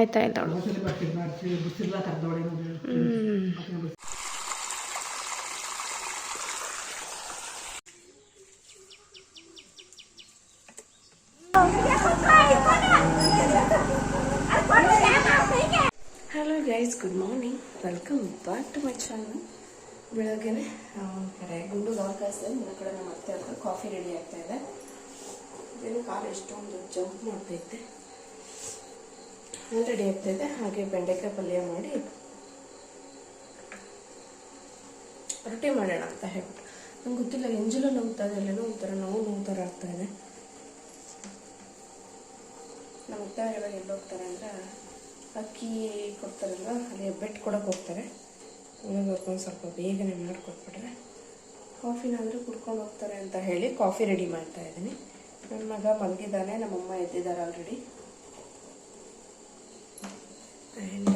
ಆಯ್ತಾ ಹ್ಞೂ hello guys good morning welcome back to my channel ಬೆಳಗ್ಗೆ ಕಡೆ ಗುಂಡು ಗವ ಕಾಯಿಸಿದೆ ನನ್ನ ಕಡೆ ನಮ್ಮ ಅತ್ತೆ ಹತ್ರ ಕಾಫಿ ರೆಡಿ ಆಗ್ತಾ ಇದೆ. ಕಾಲು ಎಷ್ಟೊಂದು ಜಂಪ್ ಮಾಡ್ತೈತೆ ರೆಡಿ ಆಗ್ತಾ ಇದೆ ಹಾಗೆ ಬೆಂಡೆಕಾಯಿ ಪಲ್ಯ ಮಾಡಿ ರೊಟ್ಟಿ ಮಾಡೋಣ ಅಂತ ಹೇಳ್ಬಿಟ್ಟು. ನಂಗೆ ಗೊತ್ತಿಲ್ಲ, ಎಂಜಲು ನೋವುತ್ತಾ ಇದೆ ಅಲ್ಲೇನೋ ಒಂಥರ ನೋವು ನೋವು ಥರ ಆಗ್ತಾ ಇದೆ. ನಮ್ಮ ಅತ್ತೆ ಇವಾಗ ಎಲ್ಲಿ ಹೋಗ್ತಾರೆ ಅಂದರೆ ಅಕ್ಕಿ ಕೊಡ್ತಾರಲ್ವ, ಅಲ್ಲಿ ಬೆಟ್ ಕೊಡೋಕೆ ಹೋಗ್ತಾರೆ. ಅವ್ರಿಗೊಂದು ಸ್ವಲ್ಪ ಬೇಗನೆ ಮಾಡಿಕೊಟ್ಬಿಟ್ರೆ ಕಾಫಿನಾದರೂ ಕುಡ್ಕೊಂಡು ಹೋಗ್ತಾರೆ ಅಂತ ಹೇಳಿ ಕಾಫಿ ರೆಡಿ ಮಾಡ್ತಾ ಇದ್ದೀನಿ. ನನ್ನ ಮಗ ಮಲಗಿದ್ದಾನೆ, ನಮ್ಮಮ್ಮ ಎದ್ದಿದ್ದಾರೆ ಆಲ್ರೆಡಿ and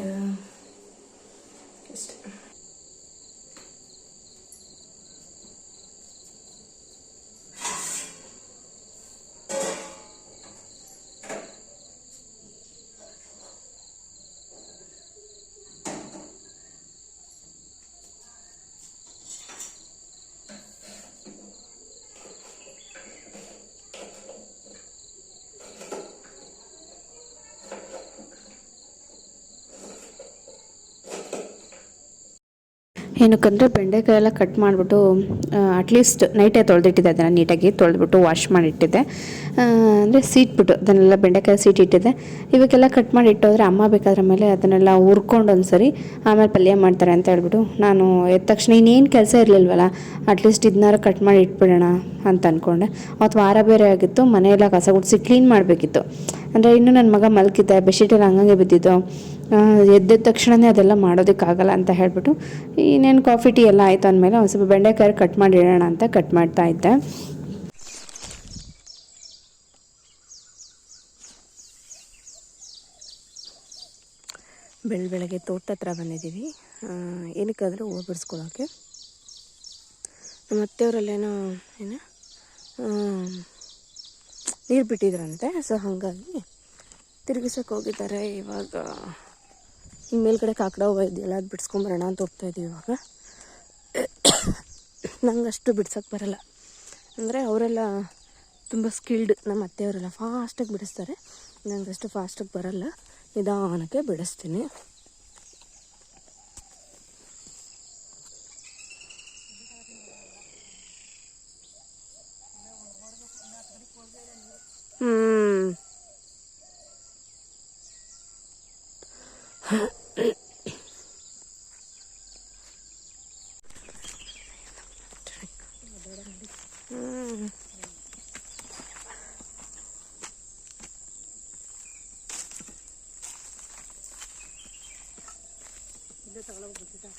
ಏನಕ್ಕಂದರೆ ಬೆಂಡೆಕಾಯಿ ಎಲ್ಲ ಕಟ್ ಮಾಡಿಬಿಟ್ಟು ಅಟ್ಲೀಸ್ಟ್ ನೈಟೇ ತೊಳೆದಿಟ್ಟಿದ್ದೆ ಅದನ್ನು ನೀಟಾಗಿ, ತೊಳೆದ್ಬಿಟ್ಟು ವಾಶ್ ಮಾಡಿಟ್ಟಿದ್ದೆ. ಅಂದರೆ ಸೀಟ್ಬಿಟ್ಟು ಅದನ್ನೆಲ್ಲ ಬೆಂಡೆಕಾಯಿ ಸೀಟ್ ಇಟ್ಟಿದ್ದೆ. ಇವಕ್ಕೆಲ್ಲ ಕಟ್ ಮಾಡಿ ಇಟ್ಟೋದ್ರೆ ಅಮ್ಮ ಬೇಕಾದ್ರ ಮೇಲೆ ಅದನ್ನೆಲ್ಲ ಹುರ್ಕೊಂಡು ಒಂದ್ಸರಿ ಆಮೇಲೆ ಪಲ್ಯ ಮಾಡ್ತಾರೆ ಅಂತ ಹೇಳ್ಬಿಟ್ಟು ನಾನು ಎದ್ದ ತಕ್ಷಣ ಇನ್ನೇನು ಕೆಲಸ ಇರಲಿಲ್ವಲ್ಲ ಅಟ್ಲೀಸ್ಟ್ ಇದನ್ನಾರು ಕಟ್ ಮಾಡಿ ಇಟ್ಬಿಡೋಣ ಅಂತ ಅಂದ್ಕೊಂಡೆ ಅವತ್ತು ವಾರ ಬೇರೆ ಆಗಿತ್ತು, ಮನೆಯೆಲ್ಲ ಕಸ ಗುಡಿಸಿ ಕ್ಲೀನ್ ಮಾಡಬೇಕಿತ್ತು. ಅಂದರೆ ಇನ್ನೂ ನನ್ನ ಮಗ ಮಲ್ಕಿದ್ದೆ ಬೆಡ್ಶೀಟಲ್ಲಿ ಹಂಗಂಗೆ ಬಿದ್ದಿದ್ದು ಎದ್ದಿದ ಎದ್ದ ತಕ್ಷಣವೇ ಅದೆಲ್ಲ ಮಾಡೋದಕ್ಕಾಗಲ್ಲ ಅಂತ ಹೇಳ್ಬಿಟ್ಟು, ಇನ್ನೇನು ಕಾಫಿ ಟೀ ಎಲ್ಲ ಆಯಿತು ಅಂದಮೇಲೆ ಒಂದು ಸ್ವಲ್ಪ ಬೆಂಡೆಕಾಯಿ ಕಟ್ ಮಾಡಿ ಇಡೋಣ ಅಂತ ಕಟ್ ಮಾಡ್ತಾ ಇದ್ದೆ. ಬೆಳ, ಬೆಳಗ್ಗೆ ತೋಟ ಹತ್ರ ಬಂದಿದ್ದೀವಿ. ಏನಕ್ಕಾದರೂ ಹೂ ಹೂವು ಬಿಡಿಸ್ಕೊಳಕ್ಕೆ ನಮ್ಮ ಅತ್ತೆಯವರಲ್ಲೇನೋ ಏನು ನೀರು ಬಿಟ್ಟಿದ್ರಂತೆ ಸೊ ಹಾಗಾಗಿ ತಿರುಗಿಸೋಕೆ ಹೋಗಿದ್ದಾರೆ. ಇವಾಗ ಈ ಮೇಲ್ಗಡೆ ಕಾಕಡ ಹೂವು ಇದೆಯಲ್ಲ, ಅದು ಬಿಡಿಸ್ಕೊಂಬರೋಣ ಅಂತ ಹೋಗ್ತಾ ಇದ್ದೀವಿ ಇವಾಗ. ನಂಗೆ ಅಷ್ಟು ಬಿಡ್ಸೋಕೆ ಬರಲ್ಲ. ಅಂದರೆ ಅವರೆಲ್ಲ ತುಂಬ ಸ್ಕಿಲ್ಡ್ ನಮ್ಮ ಅತ್ತೆಯವರೆಲ್ಲ ಫಾಸ್ಟಾಗಿ ಬಿಡಿಸ್ತಾರೆ. ನಂಗೆ ಅಷ್ಟು ಫಾಸ್ಟಾಗಿ ಬರಲ್ಲ. ನಿಧಾನಕ್ಕೆ ಬಿಡಿಸ್ತೀನಿ. ഇത് തവള കൊടുത്തിട്ടാ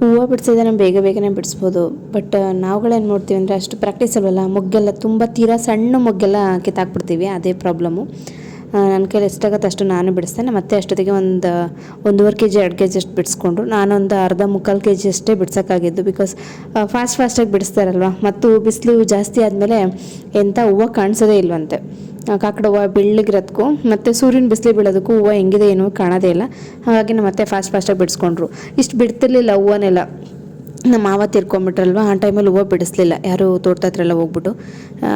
ಹೂವು ಬಿಡಿಸೋದನ್ನ ಬೇಗ ಬೇಗನೆ ಬಿಡಿಸ್ಬೋದು. ಬಟ್ ನಾವುಗಳೇನು ಮಾಡ್ತೀವಿ ಅಂದರೆ ಅಷ್ಟು ಪ್ರಾಕ್ಟೀಸ್ ಅಲ್ವಲ್ಲ, ಮೊಗ್ಗೆಲ್ಲ ತುಂಬ ತೀರಾ ಸಣ್ಣ ಮೊಗ್ಗೆಲ್ಲ ಕಿತ್ತಾಕ್ಬಿಡ್ತೀವಿ, ಅದೇ ಪ್ರಾಬ್ಲಮ್ಮು ನನ್ನ ಕೈಲಿ ಎಷ್ಟಾಗತ್ತೆ ಅಷ್ಟು ನಾನು ಬಿಡಿಸ್ತೇನೆ. ಮತ್ತೆ ಅಷ್ಟೊತ್ತಿಗೆ ಒಂದು, ಒಂದೂವರೆ ಕೆ ಜಿ ಎರಡು ಕೆ ಜಿ ಅಷ್ಟು ಬಿಡಿಸ್ಕೊಂಡ್ರು ನಾನೊಂದು ಅರ್ಧ ಮುಕ್ಕಾಲು ಕೆ ಜಿ ಅಷ್ಟೇ ಬಿಡ್ಸೋಕ್ಕಾಗಿದ್ದು. ಬಿಕಾಸ್ ಫಾಸ್ಟ್ ಫಾಸ್ಟಾಗಿ ಬಿಡಿಸ್ತಾರಲ್ವ? ಮತ್ತು ಬಿಸಿಲು ಜಾಸ್ತಿ ಆದಮೇಲೆ ಎಂಥ ಹೂವು ಕಾಣಿಸೋದೇ ಇಲ್ವಂತೆ. ಕಾಕಡ ಹೂವು ಬೆಳ್ಳಗಿರೋದಕ್ಕೂ ಮತ್ತು ಸೂರ್ಯನ ಬಿಸಿಲು ಬೀಳೋದಕ್ಕೂ ಹೂವು ಹೆಂಗಿದೆ ಏನೂ ಕಾಣೋದೇ ಇಲ್ಲ. ಹಾಗಾಗಿ ಮತ್ತೆ ಫಾಸ್ಟ್ ಫಾಸ್ಟಾಗಿ ಬಿಡಿಸ್ಕೊಂಡ್ರು. ಇಷ್ಟು ಬಿಡ್ತಿರ್ಲಿಲ್ಲ ಹೂವನ್ನೆಲ್ಲ. ನಮ್ಮ ಮಾವ ತೀರ್ಕೊಂಬಿಟ್ರಲ್ವ ಆ ಟೈಮಲ್ಲಿ ಹೂವು ಬಿಡಿಸ್ಲಿಲ್ಲ. ಯಾರು ಹತ್ರ ಎಲ್ಲ ಹೋಗ್ಬಿಟ್ಟು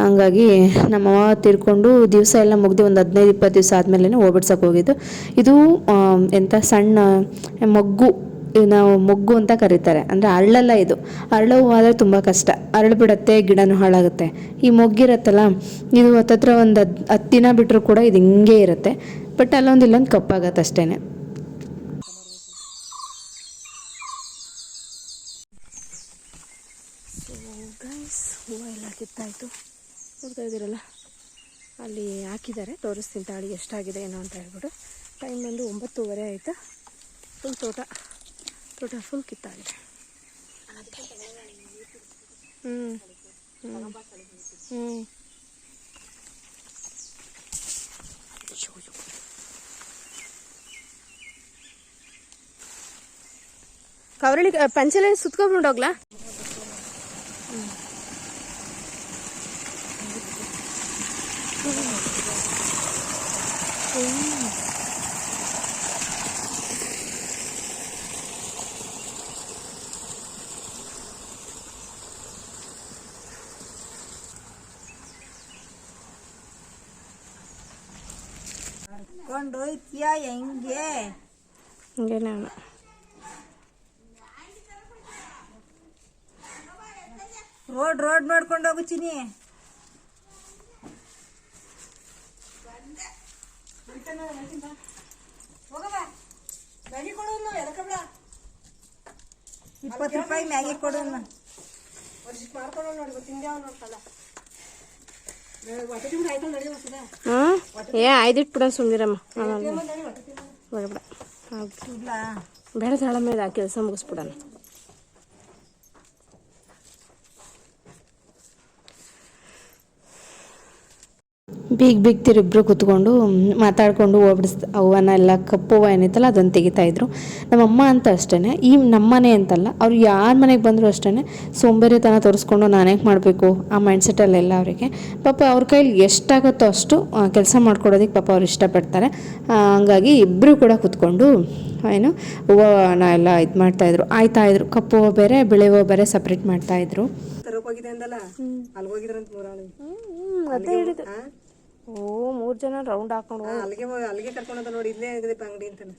ಹಂಗಾಗಿ ನಮ್ಮ ಮಾವ ತೀರ್ಕೊಂಡು ದಿವಸ ಎಲ್ಲ ಮುಗ್ದು ಒಂದು ಹದಿನೈದು, ಇಪ್ಪತ್ತು ದಿವಸ ಆದಮೇಲೆ ಹೂವು ಬಿಡ್ಸೋಕೆ ಹೋಗಿದ್ದು. ಇದು ಎಂಥ ಸಣ್ಣ ಮೊಗ್ಗು. ನಾವು ಮೊಗ್ಗು ಅಂತ ಕರೀತಾರೆ. ಅಂದರೆ ಅರಳಲ್ಲ ಇದು. ಅರಳು ಆದರೆ ತುಂಬ ಕಷ್ಟ. ಅರಳು ಬಿಡತ್ತೆ, ಗಿಡನೂ ಹಾಳಾಗುತ್ತೆ. ಈ ಮೊಗ್ಗಿರತ್ತಲ್ಲ, ಇದು ಹತ್ತತ್ರ ಒಂದು ಹತ್ತು ದಿನ ಬಿಟ್ಟರು ಕೂಡ ಇದು ಹಿಂಗೆ ಇರುತ್ತೆ. ಬಟ್ ಅಲ್ಲೊಂದು ಇಲ್ಲೊಂದು ಕಪ್ಪಾಗತ್ತೆ ಅಷ್ಟೇ ಕಿತ್ತಾಯಿತು ನೋಡ್ತಾ ಇದ್ದೀರಲ್ಲ? ಅಲ್ಲಿ ಹಾಕಿದ್ದಾರೆ. ತೋರಿಸ್ತೀನಿ ತಾಳಿ ಎಷ್ಟಾಗಿದೆ, ಏನೋ ಅಂತ ಹೇಳ್ಬಿಟ್ಟು. ಟೈಮ್ ಬಂದು ಒಂಬತ್ತೂವರೆ ಆಯಿತು? ಫುಲ್ ತೋಟ ತೋಟ ಫುಲ್ ಕಿತ್ತಾಗಿದೆ. ಹ್ಞೂ ಹ್ಞೂ ಹ್ಞೂ ಕವರಳಿ ಪಂಚೆಲ್ಲ ಸುತ್ಕೊಂಡ್ಬಿಡೋಗ್ಲಾ ಕೊಂಡೋಯ್ತೀಯ ಹೆಂಗೆ ಹಿಂಗೆ ನಾನು ರೋಡ್ ರೋಡ್ ಮಾಡ್ಕೊಂಡು ಹೋಗುತ್ತೀನಿ ಇಪ್ಪತ್ತು ರೂಪಾಯಿ ಮ್ಯಾಗಿ ಕೊಡು ಹಾಂ ಏ ಆಯ್ದಿಟ್ಬಿಡ ಸುಮ್ಮನಿರಮ್ಮ ಬೇಡ ಬೇಡ. ಹೌದು ಬೇಡ ತಾಳ ಮೇಲೆ ಆ ಕೆಲಸ ಮುಗಿಸ್ಬಿಡಣ. ಬೀಗ್ ಬೀಗ್ತಿರು ಇಬ್ಬರು ಕೂತ್ಕೊಂಡು ಮಾತಾಡಿಕೊಂಡು ಓಡಿಸ್ ಅವನ್ನ ಎಲ್ಲ ಕಪ್ಪು ಹೂವು ಏನಿತ್ತಲ್ಲ ಅದನ್ನು ತೆಗಿತಾ ಇದ್ರು. ನಮ್ಮಮ್ಮ ಅಂತ ಅಷ್ಟೇ ಈ ನಮ್ಮನೆ ಅಂತಲ್ಲ ಅವ್ರು ಯಾರ ಮನೆಗೆ ಬಂದರೂ ಅಷ್ಟೇ ಸೋಂಬೇರಿತನ ತೋರಿಸ್ಕೊಂಡು ನಾನೇ ಮಾಡಬೇಕು? ಆ ಮೈಂಡ್ಸೆಟ್ಟಲ್ಲೆಲ್ಲ ಅವರಿಗೆ. ಪಾಪ ಅವ್ರ ಕೈಲಿ ಎಷ್ಟಾಗುತ್ತೋ ಅಷ್ಟು ಕೆಲಸ ಮಾಡ್ಕೊಡೋದಕ್ಕೆ ಪಾಪ ಅವ್ರು ಇಷ್ಟಪಡ್ತಾರೆ. ಹಂಗಾಗಿ ಇಬ್ಬರು ಕೂಡ ಕೂತ್ಕೊಂಡು ಏನು ಹೂವನ ಎಲ್ಲ ಇದು ಮಾಡ್ತಾಯಿದ್ರು ಆಯ್ತಾಯಿದ್ರು ಕಪ್ಪು ಹೂವು ಬೇರೆ ಬಿಳಿ ಹೂವು ಬೇರೆ ಸಪ್ರೇಟ್ ಮಾಡ್ತಾಯಿದ್ರು ಹೋಗಿದೆ ಅಂದಲ್ಲ? ಅಲ್ಲಿ ಹೋಗಿದ್ರಂತ ಮೂರಾಳು ಓ ಮೂರು ಜನ ರೌಂಡ್ ಹಾಕೊಂಡು ಅಲ್ಲಿಗೆ ಹೋಗ್- ಅಲ್ಲಿಗೆ ಕರ್ಕೊಂಡಂತ ನೋಡಿ ಇಲ್ಲೇ ಇದೆ ಅಂಗಡಿ ಅಂತಾನೆ.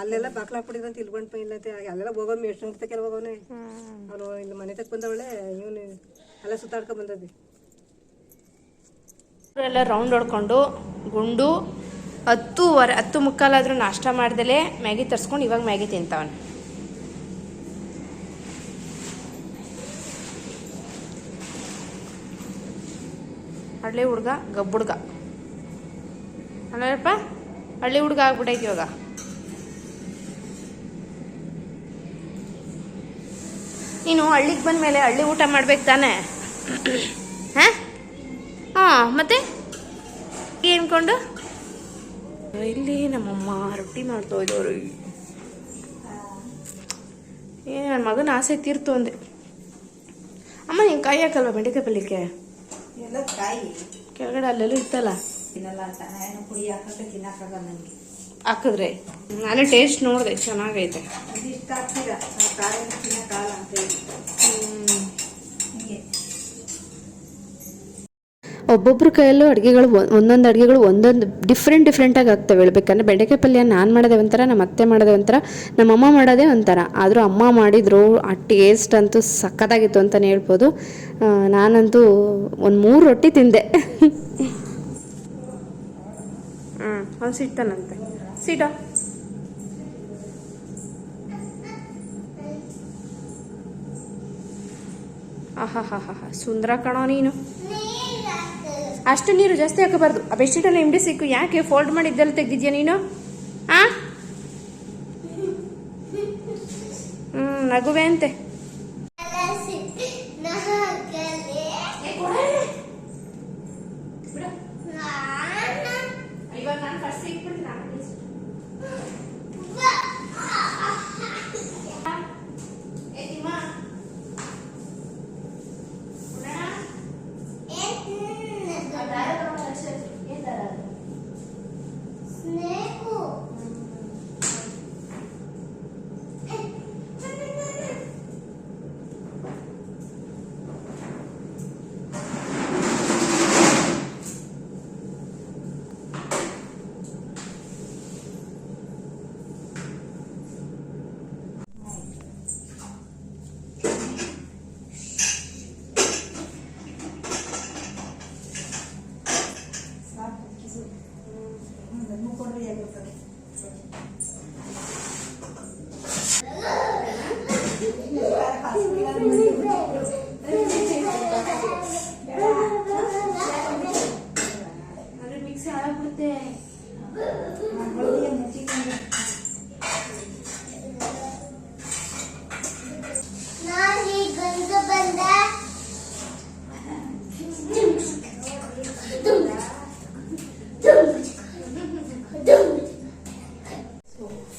ಅಲ್ಲೆಲ್ಲ ಬಾಕ್ಲ ಹಾಕ್ಬಿಟ್ಟಿದ್ರಂತ ಇಲ್ಲಿ ಬಂದ್ ಇಲ್ಲಂತೆ ಅಲ್ಲೆಲ್ಲ ಹೋಗೋಮ್ ಎಷ್ಟು ಅಂತ ಕೆಲವು ಹೋಗೋನೆ ಅವನು ಇಲ್ಲಿ ಮನೆ ತಕ್ಕ ಬಂದವಳೆ ಇವನು ಎಲ್ಲ ಸುತ್ತಾಡ್ಕೊಂಡ್ ಬಂದದ್ದಿ. ಎಲ್ಲ ರೌಂಡ್ ಹೊಡ್ಕೊಂಡು ಗುಂಡು ಹತ್ತೂವರೆ ಹತ್ತು ಮುಕ್ಕಾಲಾದ್ರೂ ನಾಷ್ಟ ಮಾಡ್ದಲೇ ಮ್ಯಾಗಿ ತರ್ಸ್ಕೊಂಡು ಇವಾಗ ಮ್ಯಾಗಿ ತಿಂತಾವನೆ. ಹಳ್ಳಿ ಹುಡ್ಗ ಗಬ್ಬುಡ್ಗ ಅಲ್ಲಪ್ಪ ಹಳ್ಳಿ ಹುಡುಗ ಆಗ್ಬಿಟ್ಟೈತಿ ಇವಾಗ. ನೀನು ಹಳ್ಳಿಗೆ ಬಂದ್ಮೇಲೆ ಹಳ್ಳಿ ಊಟ ಮಾಡ್ಬೇಕು ತಾನೆ? ಹಾಂ? ಮತ್ತೆ? ಏನ್ಕೊಂಡು? ಇಲ್ಲಿ ನಮ್ಮಮ್ಮ ರೊಟ್ಟಿ ಮಾಡ್ತಾ ಇದ್ದವ್ರು. ಏನು ನನ್ನ ಮಗನ ಆಸೆ ತೀರ್ತು ಅಂದೆ. ಅಮ್ಮ, ನೀನು ಕಾಯಿ ಹಾಕಲ್ವಾ ಬೆಂಡೆಕಾಯಿ ಪಲ್ಯಕ್ಕೆ? ಎಲ್ಲ ಕಾಯಿ. ಕೆಳಗಡೆ ಅಲ್ಲೆಲ್ಲೂ ಇತ್ತಲ್ಲ? ತಿನ್ನಲ್ಲ ಅಂತ. ನಾನು ಕುಡಿ ಹಾಕಕ್ಕೆ ತಿನ್ನಕ್ಕಾಗಲ್ಲ ನನಗೆ. ಹಾಕಿದ್ರೆ? ನಾನೇ ಟೇಸ್ಟ್ ನೋಡಿದೆ ಚೆನ್ನಾಗೈತೆ. ಇಷ್ಟ ಆಗ್ತೀರ ನಾವು ಕಾಯಿ ತಿನ್ನಕ್ಕಾಗಲ್ಲ ಅಂತ ಹೇಳಿ. ಒಬ್ಬೊಬ್ರ ಕೈಯಲ್ಲೂ ಅಡುಗೆಗಳು ಒಂದೊಂದು ಅಡುಗೆಗಳು ಒಂದೊಂದು ಡಿಫ್ರೆಂಟ್ ಡಿಫ್ರೆಂಟಾಗಿ ಆಗ್ತವೆ. ಹೇಳ್ಬೇಕಂದ್ರೆ ಬೆಂಡೆಕಾಯಿ ಪಲ್ಯ ನಾನು ಮಾಡೋದೇ ಒಂಥರ ನಮ್ಮ ಅತ್ತೆ ಮಾಡೋದೇ ಒಂಥರ ನಮ್ಮ ಅಮ್ಮ ಮಾಡೋದೇ ಒಂಥರ. ಆದರೂ ಅಮ್ಮ ಮಾಡಿದ್ರು ಆ ಟೇಸ್ಟ್ ಅಂತೂ ಸಖತ್ತಾಗಿತ್ತು ಅಂತಲೇ ಹೇಳ್ಬೋದು. ನಾನಂತೂ ಒಂದು ಮೂರು ರೊಟ್ಟಿ ತಿಂದೆ. ಹ್ಞೂ ಅವ್ನು ಸಿಗ್ತಾನಂತೆ ಸೀಟ ಆಹಾ ಹಾ ಹಾ ಹಾ ಸುಂದರ ಕಣೋ ನೀನು ಅಷ್ಟು ನೀರು ಜಾಸ್ತಿ ಹಾಕಬಾರ್ದು. ಆ ಬೆಡ್ಶೀಟಲ್ಲಿ ಎಂಡಿ ಸಿಕ್ಕು. ಯಾಕೆ ಫೋಲ್ಡ್ ಮಾಡಿದ್ದೆಲ್ಲ ತೆಗ್ದಿದ್ಯಾ ನೀನು? ಆ? ಹ್ಞೂ ನಗುವೆ ಅಂತೆ.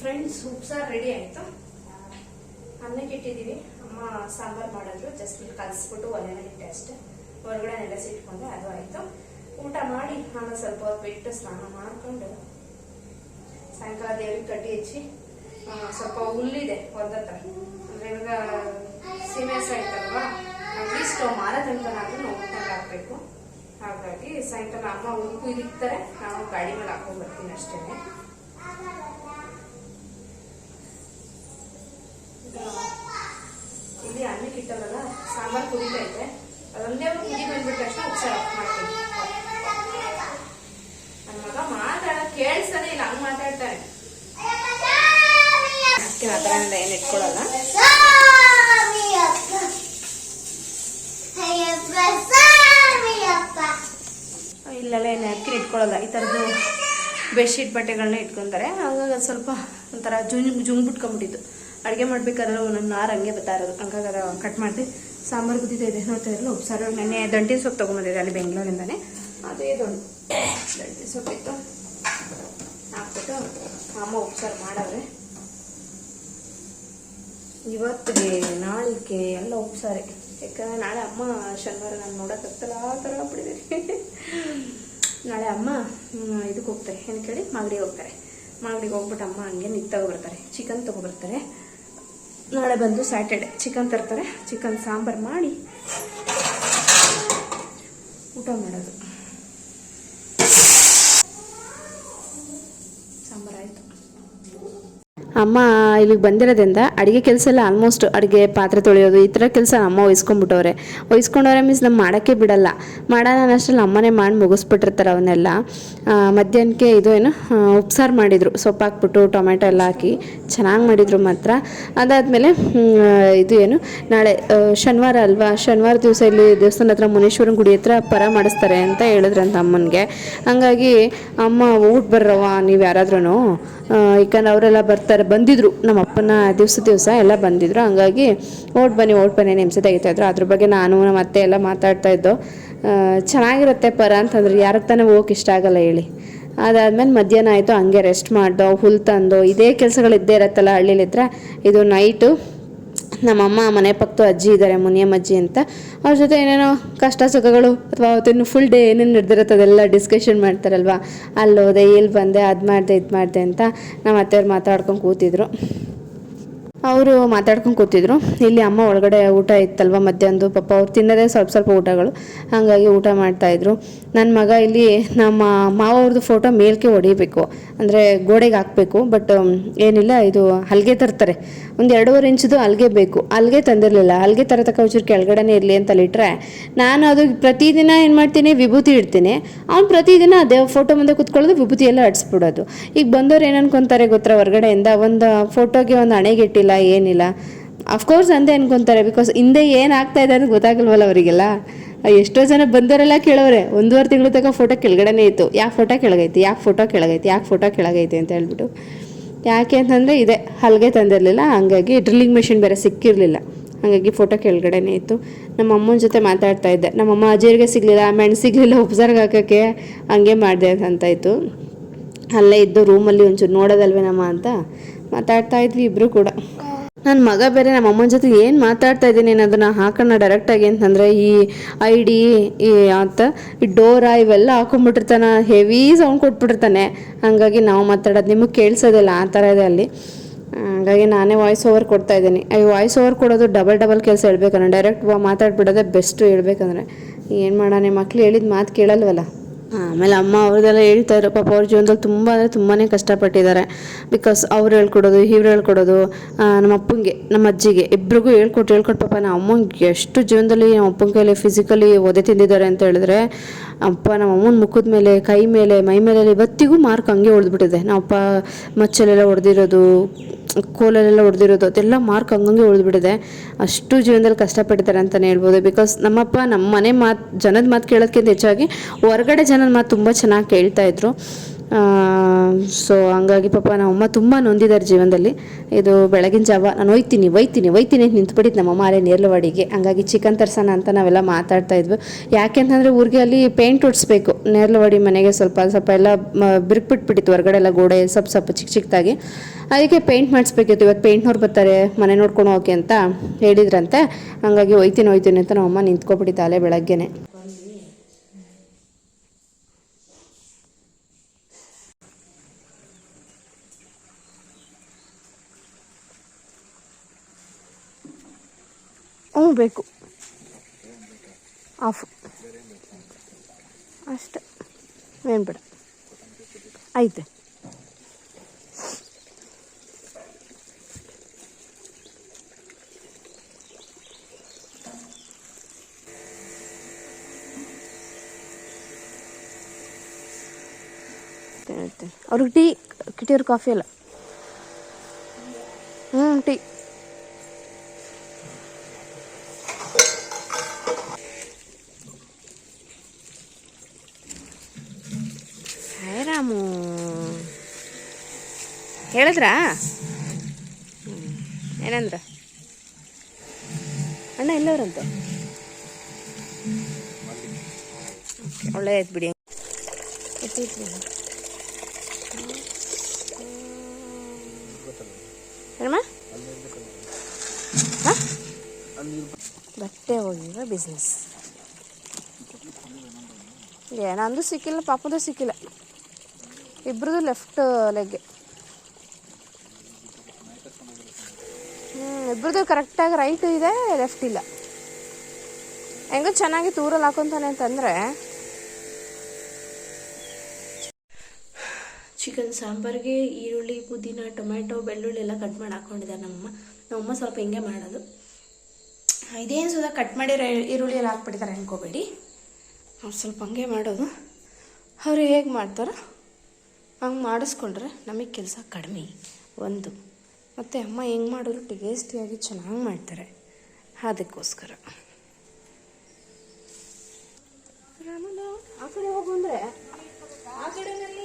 ಫ್ರೆಂಡ್ಸ್ ಉಪ್ಸಾರು ರೆಡಿ ಆಯಿತು? ಅನ್ನಕ್ಕೆ ಇಟ್ಟಿದ್ದೀವಿ. ಅಮ್ಮ ಸಾಂಬಾರು ಮಾಡಿದ್ರು. ಜಸ್ಟ್ ಇಲ್ಲಿ ಕಲಿಸ್ಬಿಟ್ಟು ಒಲೆನ ಇಟ್ಟೆ ಹೊರಗಡೆ ನೆಲೆಸಿಟ್ಕೊಂಡೆ ಅದು ಆಯಿತು. ಊಟ ಮಾಡಿ ನಾನು ಸ್ವಲ್ಪ ಹೊತ್ತು ಬಿಟ್ಟು ಸ್ನಾನ ಮಾಡಿಕೊಂಡು ಸಾಯಂಕಾಲ ದೇವ್ರಿಗೆ ಕಡ್ಡಿ ಹಚ್ಚಿ ಸ್ವಲ್ಪ ಹುಲ್ಲಿದೆ ಹೊಲದತ್ರ ಅಂದರೆ ಇವಾಗ ಸೀಮೆಸ ಆಯ್ತಲ್ವಾ ಅಟ್ಲೀಸ್ಟ್ ಮಾರ ತನಕ ನಾವು ನೋಡ್ಕೊಂಡು ಹಾಕಬೇಕು. ಹಾಗಾಗಿ ಸಾಯಂಕಾಲ ಅಮ್ಮ ಉಪ್ಪು ಇರಿಕ್ತಾರೆ ನಾವು ಗಾಡಿ ಮೇಲೆ ಹಾಕೊಂಡು ಬರ್ತೀನಿ ಅಷ್ಟೇ ಇಟ್ಟವಲ್ಲ ಸಾಂಬಾರ್ ಇದೆ ಅದೊಂದೇ ಒಂದು ಕುದಿ ಬಂದ್ಬಿಟ್ಟ ತಕ್ಷಣ ಉಪ್ಸಾರ ಮಾಡ್ತೀನಿ. ನನ್ನ ಮಗ ಮಾತಾಡ ಕೇಳಿಸದೇ ಇಲ್ಲ, ಹಂಗ್ ಮಾತಾಡ್ತಾನೆ. ಅದಕ್ಕೆ ಆ ಏನು ಇಟ್ಕೊಳಲ್ಲ? ಇಲ್ಲೆಲ್ಲ ಏನು ಅಕ್ಕಿ ಇಟ್ಕೊಳ್ಳಲ್ಲ ಈ ಥರದ್ದು ಬೆಡ್ಶೀಟ್ ಬಟ್ಟೆಗಳನ್ನ ಇಟ್ಕೊತಾರೆ. ಅದು ಸ್ವಲ್ಪ ಒಂಥರ ಜುಂ ಜುಂಗ್ ಬಿಟ್ಕೊಂಡ್ಬಿಟ್ಟಿತ್ತು ಅಡುಗೆ ಮಾಡ್ಬೇಕಾದ್ರೆ ಒಂದೊಂದು ನಾರು ಹಂಗೆ ಬರ್ತಾ ಇರೋದು. ಕಟ್ ಮಾಡಿದೆ. ಸಾಂಬಾರು ಕುದಿತಾ ಇದೆ ನೋಡ್ತಾ ಇರಲ್ಲ ಉಪ್ಸಾರು. ನೆನ್ನೆ ದಂಟಿನ ಸೊಪ್ಪು ತೊಗೊಂಬಂದಿದೆ ಅಲ್ಲಿ ಬೆಂಗಳೂರಿಂದಾನೆ. ಅದೇ ದೊಡ್ಡ ದಂಟಿನ ಸೊಪ್ಪಿತ್ತು ಹಾಕ್ಬಿಟ್ಟು ಅಮ್ಮ ಉಪ್ಸಾರು ಮಾಡವ್ರೆ. ಇವತ್ತಿಗೆ ನಾಳಿಗೆ ಎಲ್ಲ ಉಪ್ಸಾರೆ. ಯಾಕಂದ್ರೆ ನಾಳೆ ಅಮ್ಮ ಶನಿವಾರ ನಾನು ನೋಡೋಕ್ಕಾಗ್ತಲ್ಲ ಆ ಥರ ಬಿಟ್ಟಿದ್ದೀನಿ ನಾಳೆ ಅಮ್ಮ ಇದಕ್ಕೆ ಹೋಗ್ತಾರೆ. ಏನು ಕೇಳಿ ಮಾಗಡಿಗೆ ಹೋಗ್ತಾರೆ. ಮಾಗಡಿಗೆ ಹೋಗ್ಬಿಟ್ಟು ಅಮ್ಮ ಹಂಗೆ ನಿತ್ತಾಗ ಬರ್ತಾರೆ. ಚಿಕನ್ ತಗೊಬರ್ತಾರೆ. ನಾಳೆ ಬಂದು ಸ್ಯಾಟರ್ಡೆ ಚಿಕನ್ ತರ್ತಾರೆ. ಚಿಕನ್ ಸಾಂಬಾರು ಮಾಡಿ ಊಟ ಮಾಡೋದು ಸಾಂಬಾರು ಆಯಿತು ಅಮ್ಮ ಇಲ್ಲಿಗೆ ಬಂದಿರೋದ್ರಿಂದ ಅಡುಗೆ ಕೆಲಸ ಎಲ್ಲ ಆಲ್ಮೋಸ್ಟ್ ಅಡುಗೆ ಪಾತ್ರೆ ತೊಳೆಯೋದು ಈ ಥರ ಕೆಲಸ ಅಮ್ಮ ವಹಿಸ್ಕೊಂಡ್ಬಿಟ್ಟವ್ರೆ. ವಹಿಸ್ಕೊಂಡವ್ರೆ ಮೀನ್ಸ್ ನಮ್ಮ ಮಾಡೋಕ್ಕೆ ಬಿಡಲ್ಲ. ಮಾಡೋಣ ಅಷ್ಟ್ರಲ್ಲಿ ಅಮ್ಮನೇ ಮಾಡಿ ಮುಗಿಸ್ಬಿಟ್ಟಿರ್ತಾರೆ ಅವನ್ನೆಲ್ಲ. ಮಧ್ಯಾಹ್ನಕ್ಕೆ ಇದು ಏನು ಉಪ್ಸಾರು ಮಾಡಿದರು. ಸೊಪ್ಪು ಹಾಕ್ಬಿಟ್ಟು ಟೊಮೆಟೊ ಎಲ್ಲ ಹಾಕಿ ಚೆನ್ನಾಗಿ ಮಾಡಿದರು ಮಾತ್ರ. ಅದಾದಮೇಲೆ ಇದು ಏನು, ನಾಳೆ ಶನಿವಾರ ಅಲ್ವಾ? ಶನಿವಾರ ದಿವಸ ಇಲ್ಲಿ ದೇವಸ್ಥಾನ ಹತ್ರ ಮುನೇಶ್ವರನ ಗುಡಿ ಹತ್ರ ಪರ ಮಾಡಿಸ್ತಾರೆ ಅಂತ ಹೇಳಿದ್ರಂತ ಅಮ್ಮನಿಗೆ. ಹಂಗಾಗಿ, ಅಮ್ಮ ಊಟ ಬರ್ರವ್ವ, ನೀವು ಯಾರಾದ್ರೂ ಯಾಕಂದ್ರೆ ಅವರೆಲ್ಲ ಬರ್ತಾರೆ, ಬಂದಿದ್ರು. ನಮ್ಮ ಅಪ್ಪನ ದಿವಸ ದಿವಸ ಎಲ್ಲ ಬಂದಿದ್ರು. ಹಂಗಾಗಿ ಓಟ್ ಬನ್ನಿ ಓಟ್ ಬನ್ನಿ ನಿಮ್ಸೆ ತೆಗಿತಾ ಇದ್ರು. ಅದ್ರ ಬಗ್ಗೆ ನಾನು, ನಮ್ಮ ಅತ್ತೆ ಎಲ್ಲ ಮಾತಾಡ್ತಾ ಇದ್ದೋ ಚೆನ್ನಾಗಿರುತ್ತೆ ಪರ ಅಂತಂದ್ರೆ. ಯಾರಿಗೆ ತಾನೇ ಹೋಗಕ್ಕೆ ಇಷ್ಟ ಆಗಲ್ಲ ಹೇಳಿ. ಅದಾದ್ಮೇಲೆ ಮಧ್ಯಾಹ್ನ ಆಯಿತು, ಹಂಗೆ ರೆಸ್ಟ್ ಮಾಡ್ದೋ, ಹುಲ್ ತಂದೋ, ಇದೇ ಕೆಲಸಗಳು ಇದ್ದೇ ಇರತ್ತಲ್ಲ ಹಳ್ಳಿಲಿದ್ರೆ, ಇದು ನೈಟು ನಮ್ಮಮ್ಮ, ಮನೆ ಪಕ್ಕದ ಅಜ್ಜಿ ಇದ್ದಾರೆ, ಮುನಿಯಮ್ಮ ಅಜ್ಜಿ ಅಂತ. ಅವ್ರ ಜೊತೆ ಏನೇನೋ ಕಷ್ಟ ಸುಖಗಳು ಅಥವಾ ಅವತ್ತಿನ ಫುಲ್ ಡೇ ಏನೇನು ನಡೆದಿರುತ್ತೆ ಅದೆಲ್ಲ ಡಿಸ್ಕಷನ್ ಮಾಡ್ತಾರಲ್ವಾ? ಅಲ್ಲಿ ಹೋದೆ ಇಲ್ಲಿ ಬಂದೆ, ಅದು ಮಾಡಿದೆ, ಇದು ಮಾಡಿದೆ ಅಂತ ನಮ್ಮ ಅತ್ತೆಯವ್ರು ಮಾತಾಡ್ಕೊಂಡು ಕೂತಿದ್ರು. ಅವರು ಮಾತಾಡ್ಕೊಂಡು ಕೂತಿದ್ರು. ಇಲ್ಲಿ ಅಮ್ಮ ಒಳಗಡೆ ಊಟ ಇತ್ತಲ್ವ ಮಧ್ಯಾಹ್ನದು ಪಾಪ ಅವ್ರು ತಿನ್ನೋದೇ ಸ್ವಲ್ಪ ಸ್ವಲ್ಪ ಊಟಗಳು. ಹಾಗಾಗಿ ಊಟ ಮಾಡ್ತಾಯಿದ್ರು ನನ್ನ ಮಗ ಇಲ್ಲಿ ನಮ್ಮ ಮಾವವ್ರದ್ದು ಫೋಟೋ ಮೇಲ್ಕೆ ಹೊಡಿಬೇಕು. ಅಂದರೆ ಗೋಡೆಗೆ ಹಾಕಬೇಕು. ಬಟ್ ಏನಿಲ್ಲ, ಇದು ಹಲ್ಗೆ ತರ್ತಾರೆ. ಒಂದು ಎರಡೂವರೆ ಇಂಚದು ಅಲ್ಲಿಗೆ ಬೇಕು. ಅಲ್ಲಿಗೆ ತಂದಿರಲಿಲ್ಲ. ಹಲ್ಗೆ ತರತಕ್ಕ ಹುಚ್ಚರು ಕೆಳಗಡೆನೇ ಇರಲಿ ಅಂತ ಇಟ್ಟರೆ ನಾನು ಅದು ಪ್ರತಿದಿನ ಏನು ಮಾಡ್ತೀನಿ, ವಿಭೂತಿ ಇಡ್ತೀನಿ. ಅವ್ನು ಪ್ರತಿದಿನ ಅದೇ ಫೋಟೋ ಮುಂದೆ ಕುತ್ಕೊಳ್ಳೋದು ವಿಭೂತಿ ಎಲ್ಲ ಅಡ್ಸ್ಬಿಡೋದು. ಈಗ ಬಂದವ್ರು ಏನು ಅನ್ಕೊಂತಾರೆ ಗೊತ್ತಾ ಹೊರಗಡೆಯಿಂದ? ಒಂದು ಫೋಟೋಗೆ ಒಂದು ಹಣೆಗಿಟ್ಟಿಲ್ಲ ಏನಿಲ್ಲ. ಅಫ್ಕೋರ್ಸ್ ಅಂದೇ ಅನ್ಕೊಂತಾರೆ ಬಿಕಾಸ್ ಹಿಂದೆ ಏನು ಆಗ್ತಾ ಇದೆ ಅಂತ ಗೊತ್ತಾಗಲ್ವಲ್ಲ ಅವರಿಗೆಲ್ಲ. ಎಷ್ಟೋ ಜನ ಬಂದವರೆಲ್ಲ ಕೇಳೋರೆ ಒಂದೂವರೆ ತಿಂಗಳು ತನಕ ಫೋಟೋ ಕೆಳಗಡೆನೇ ಇತ್ತು. ಯಾಕೆ ಫೋಟೋ ಕೆಳಗೈತಿ, ಯಾಕೆ ಫೋಟೋ ಕೆಳಗೈತಿ, ಯಾಕೆ ಫೋಟೋ ಕೆಳಗೈತಿ ಅಂತ ಹೇಳ್ಬಿಟ್ಟು. ಯಾಕೆ ಅಂತಂದರೆ ಇದೆ, ಹಲ್ಗೆ ತಂದಿರಲಿಲ್ಲ, ಹಂಗಾಗಿ ಡ್ರಿಲ್ಲಿಂಗ್ ಮೆಷಿನ್ ಬೇರೆ ಸಿಕ್ಕಿರಲಿಲ್ಲ. ಹಾಗಾಗಿ ಫೋಟೋ ಕೆಳಗಡೆನೇ ಇತ್ತು. ನಮ್ಮ ಅಮ್ಮನ ಜೊತೆ ಮಾತಾಡ್ತಾ ಇದ್ದೆ. ನಮ್ಮಮ್ಮ ಅಜೀರಿಗೆ ಸಿಗಲಿಲ್ಲ ಮೆಣ್ ಸಿಗಲಿಲ್ಲ ಉಪ್ಸಾರ್ಗೆ ಹಾಕೋಕ್ಕೆ, ಹಂಗೆ ಮಾಡಿದೆ ಅಂತ ಇತ್ತು. ಅಲ್ಲೇ ಇದ್ದು ರೂಮಲ್ಲಿ ಒಂಚೂರು ನೋಡೋದಲ್ವೇನಮ್ಮ ಅಂತ. ಮಾತಾಡ್ತಾ ಇದ್ವಿ ಇಬ್ರು ಕೂಡ. ನನ್ನ ಮಗ ಬೇರೆ, ನಮ್ಮ ಅಮ್ಮನ ಜೊತೆ ಏನು ಮಾತಾಡ್ತಾ ಇದ್ದೀನಿ ಅದನ್ನು ಹಾಕೋಣ ಡೈರೆಕ್ಟಾಗಿ ಅಂತಂದರೆ, ಈ ಐ ಡಿ ಈ ಅಂತ ಈ ಡೋರಾ ಇವೆಲ್ಲ ಹಾಕೊಂಡ್ಬಿಟ್ಟಿರ್ತಾನೆ ಹೆವಿ ಸೌಂಡ್ ಕೊಟ್ಬಿಟ್ಟಿರ್ತಾನೆ. ಹಾಗಾಗಿ ನಾವು ಮಾತಾಡೋದು ನಿಮಗೆ ಕೇಳಿಸೋದಿಲ್ಲ, ಆ ಥರ ಇದೆ ಅಲ್ಲಿ. ಹಾಗಾಗಿ ನಾನೇ ವಾಯ್ಸ್ ಓವರ್ ಕೊಡ್ತಾ ಇದ್ದೀನಿ. ಈ ವಾಯ್ಸ್ ಓವರ್ ಕೊಡೋದು ಡಬಲ್ ಡಬಲ್ ಕೆಲಸ ಹೇಳ್ಬೇಕಂದ್ರೆ ಡೈರೆಕ್ಟ್ ಮಾತಾಡ್ಬಿಡೋದೇ ಬೆಸ್ಟ್ ಹೇಳ್ಬೇಕಂದ್ರೆ. ಏನು ಮಾಡೋಣ ಮಕ್ಳು ಹೇಳಿದ ಮಾತು ಕೇಳಲ್ವಲ್ಲ? ಆಮೇಲೆ ಅಮ್ಮ ಅವ್ರದ್ದೆಲ್ಲ ಇರೋ ಪಾಪ ಅವ್ರ ಜೀವನದಲ್ಲಿ ತುಂಬ ಅಂದರೆ ತುಂಬಾ ಕಷ್ಟಪಟ್ಟಿದ್ದಾರೆ. ಬಿಕಾಸ್ ಅವ್ರು ಹೇಳ್ಕೊಡೋದು, ಇವ್ರು ಹೇಳ್ಕೊಡೋದು ನಮ್ಮ ಅಪ್ಪಂಗೆ, ನಮ್ಮ ಅಜ್ಜಿಗೆ, ಇಬ್ರಿಗೂ ಹೇಳ್ಕೊಟ್ಟು ಹೇಳ್ಕೊಟ್ಟು ಪಾಪ ನಮ್ಮ ಅಮ್ಮಂಗೆ ಎಷ್ಟು ಜೀವನದಲ್ಲಿ ನಮ್ಮ ಅಪ್ಪನ ಕೈಲಿ ಫಿಸಿಕಲಿ ಒದೆ ತಿಂದಿದ್ದಾರೆ ಅಂತ ಹೇಳಿದ್ರೆ ಅಪ್ಪ, ನಮ್ಮ ಅಮ್ಮನ ಮುಖದ ಮೇಲೆ, ಕೈ ಮೇಲೆ, ಮೈ ಮೇಲೆ ಇವತ್ತಿಗೂ ಮಾರ್ಕ್ ಹಂಗೆ ಉಳಿದ್ಬಿಟ್ಟಿದೆ. ನಮ್ಮಪ್ಪ ಮಚ್ಚಲೆಲ್ಲ ಹೊಡೆದಿರೋದು ಕೋಲಲ್ಲೆಲ್ಲ ಹೊಡೆದಿರೋದು ಅದೆಲ್ಲ ಮಾರ್ಕ್ ಹಂಗಂಗೆ ಉಳಿದ್ಬಿಟ್ಟಿದೆ. ಅಷ್ಟು ಜೀವನದಲ್ಲಿ ಕಷ್ಟಪಡ್ತಾರೆ ಅಂತಲೇ ಹೇಳ್ಬೋದು. ಬಿಕಾಸ್ ನಮ್ಮಪ್ಪ ನಮ್ಮ ಮನೆ ಮಾತು, ಜನದ ಮಾತು ಕೇಳೋದಕ್ಕಿಂತ ಹೆಚ್ಚಾಗಿ ಹೊರಗಡೆ ಜನದ ಮಾತು ತುಂಬ ಚೆನ್ನಾಗಿ ಕೇಳ್ತಾ ಇದ್ರು. ಸೊ ಹಂಗಾಗಿ ಪಾಪ ನಮ್ಮಮ್ಮ ತುಂಬ ನೊಂದಿದ್ದಾರೆ ಜೀವನದಲ್ಲಿ. ಇದು ಬೆಳಗಿನ ಜಾವ, ನಾನು ಒಯ್ತೀನಿ ಒಯ್ತೀನಿ ಒಯ್ತೀನಿ ಅಂತ ನಿಂತ್ಬಿಟ್ಟಿದ್ದು ನಮ್ಮಮ್ಮ ಅಲ್ಲೇ ನೇರ್ಲವಾಡಿಗೆ ಹಂಗಾಗಿ ಚಿಕನ್ ತರ್ಸೋಣ ಅಂತ ನಾವೆಲ್ಲ ಮಾತಾಡ್ತಾ ಇದ್ವಿ. ಯಾಕೆಂತಂದರೆ ಊರಿಗೆ ಅಲ್ಲಿ ಪೇಂಟ್ ಹೊಡಿಸ್ಬೇಕು ನೇರ್ಲವಾಡಿ ಮನೆಗೆ ಸ್ವಲ್ಪ ಸ್ವಲ್ಪ ಎಲ್ಲ ಬಿರುಕ್ಬಿಟ್ಬಿಟ್ಟಿತ್ತು ಹೊರಗಡೆ ಎಲ್ಲ ಗೋಡೆ ಸ್ವಲ್ಪ ಸ್ವಲ್ಪ ಚಿಕ್ಕ ಚಿಕ್ಕದಾಗಿ ಅದಕ್ಕೆ ಪೇಂಟ್ ಮಾಡಿಸ್ಬೇಕಿತ್ತು. ಇವತ್ತು ಪೇಂಟ್ನವ್ರು ಬರ್ತಾರೆ, ಮನೆ ನೋಡ್ಕೊಂಡು ಹೋಗಿ ಅಂತ ಹೇಳಿದ್ರಂತೆ. ಹಂಗಾಗಿ ಒಯ್ತೀನಿ ಒಯ್ತೀನಿ ಅಂತ ನಮ್ಮಮ್ಮ ನಿಂತ್ಕೊಬಿಟ್ಟಿತ್ತು ಅಲ್ಲೇ ಬೆಳಗ್ಗೆನೆ. ಬೇಕು ಆಫ್. ಅಷ್ಟೆ. ಏನು ಬೇಡ. ಐತೆ. ಅವ್ರಿಗೆ ಟೀ ಕಿಟಿಯವ್ರ ಕಾಫಿ ಅಲ್ಲ. ಹ್ಞೂ ಟೀ. ರಾಮು. ಹೇಳಿದ್ರಾ. ಏನಂದ್ರ ಅಣ್ಣ ಎಲ್ಲವ್ರಂತೆ ಒಳ್ಳೆಯ ಒಳ್ಳೆ ಆಯ್ತು ಬಿಡಿ? ಬಟ್ಟೆ ಹೋಗಿರೋ ಬಿಸ್ನೆಸ್ ನಂದು ಸಿಕ್ಕಿಲ್ಲ ಪಾಪದ ಸಿಕ್ಕಿಲ್ಲ. ಇಬ್ರದ್ದು ಲೆಫ್ಟ್ ಲೆಗ್ಗೆ ಹ್ಞೂ ಇಬ್ರದ್ದು ಕರೆಕ್ಟಾಗಿ ರೈಟ್ ಇದೆ ಲೆಫ್ಟ್ ಇಲ್ಲ. ಹೆಂಗೋ ಚೆನ್ನಾಗಿ ತೂರಲ್ಲಿ ಹಾಕೊಂತಾನೆ ಅಂತಂದರೆ ಚಿಕನ್ ಸಾಂಬಾರ್ಗೆ ಈರುಳ್ಳಿ, ಪುದೀನ ಟೊಮೆಟೊ ಬೆಳ್ಳುಳ್ಳಿ ಎಲ್ಲ ಕಟ್ ಮಾಡಿ ಹಾಕ್ಕೊಂಡಿದ್ದಾರೆ ನಮ್ಮಮ್ಮ ನಮ್ಮಮ್ಮ ಸ್ವಲ್ಪ ಹಿಂಗೆ ಮಾಡೋದು. ಇದೇನು ಸುಧಾ ಕಟ್ ಮಾಡಿ ಈರುಳ್ಳಿ ಎಲ್ಲ ಹಾಕ್ಬಿಟ್ಟಿದ್ದಾರೆ ಅನ್ಕೋಬೇಡಿ. ಅವ್ರು ಸ್ವಲ್ಪ ಹಂಗೆ ಮಾಡೋದು. ಅವ್ರು ಹೇಗೆ ಮಾಡ್ತಾರೋ ಹಂಗೆ ಮಾಡಿಸ್ಕೊಂಡ್ರೆ ನಮಗೆ ಕೆಲಸ ಕಡಿಮೆ. ಒಂದು. ಮತ್ತು ಅಮ್ಮ ಹೆಂಗೆ ಮಾಡಿದ್ರು ಟೇಸ್ಟಿಯಾಗಿ ಚೆನ್ನಾಗಿ ಮಾಡ್ತಾರೆ. ಅದಕ್ಕೋಸ್ಕರ. ಆ ಕಡೆ ಹೋಗು ಅಂದರೆ ಆ ಕಡೆನಲ್ಲಿ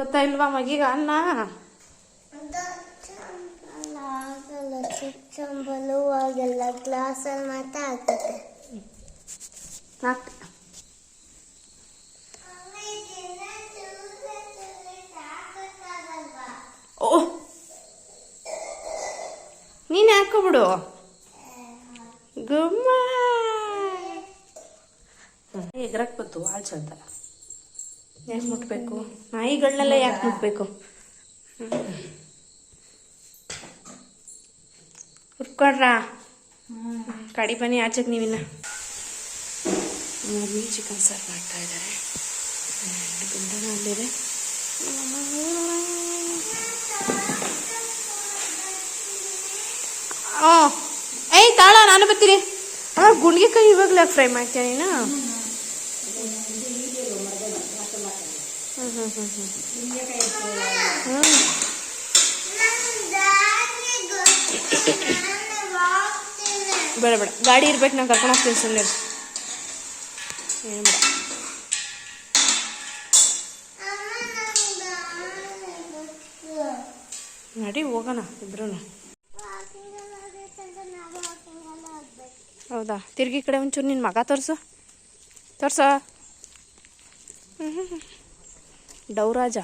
ಗೊತ್ತಾ ಇಲ್ವಾ ಮಗೀಗ ಅನ್ನ? ಆಗಲ್ಲ ಶಿಕ್ಷಣ ಬಲುವಾಗೆಲ್ಲ ಕ್ಲಾಸಲ್ಲಿ ಮಾತ್ರ ಆಗ್ತದೆ ಓ ನೀನು ಹಾಕೋಬಿಡು. ಗುಮ್ಮ ಎಗ್ರಕ್ ಬಂತು ಹಾಲು ಯಾಕೆ ಮುಟ್ಬೇಕು? ನಾಯಿಗಳನ್ನೆಲ್ಲ ಯಾಕೆ ಮುಟ್ಬೇಕು? ಹುರ್ಕೊಡ್ರಾ ಕಡಿ ಬನ್ನಿ ಆಚೆಗೆ ನೀವಿನ್ನ. ಮಮ್ಮಿ ಚಿಕನ್ ಸಾರು ಮಾಡ್ತಾ ಇದ್ದಾರೆ. ಗುಂಡನ ಅಲ್ಲಿದೆ. ಏಯ್ ತಾಳ ನಾನು ಬರ್ತೀನಿ. ಆ ಕೈ ಇವಾಗಲೇ ಫ್ರೈ ಮಾಡ್ತೀನಿ ನೀನು? ಬೇಡ ಬೇಡ. ಗಾಡಿ ಇರ್ಬೇಕು, ನಾನು ಕರ್ಕೊಂಡು ಹೋಗ್ತೀನಿ ಸುಮ್ಮನೆ ಏನು ಬೇಡ. ನಡಿ, ಹೋಗೋಣ ಇಬ್ರು ಹೌದಾ? ತಿರ್ಗಿ ಕಡೆ ಒಂಚೂರು ನಿನ್ನ ಮಗ ತೋರಿಸು. ತೋರ್ಸ. ಡೌರಾಜ.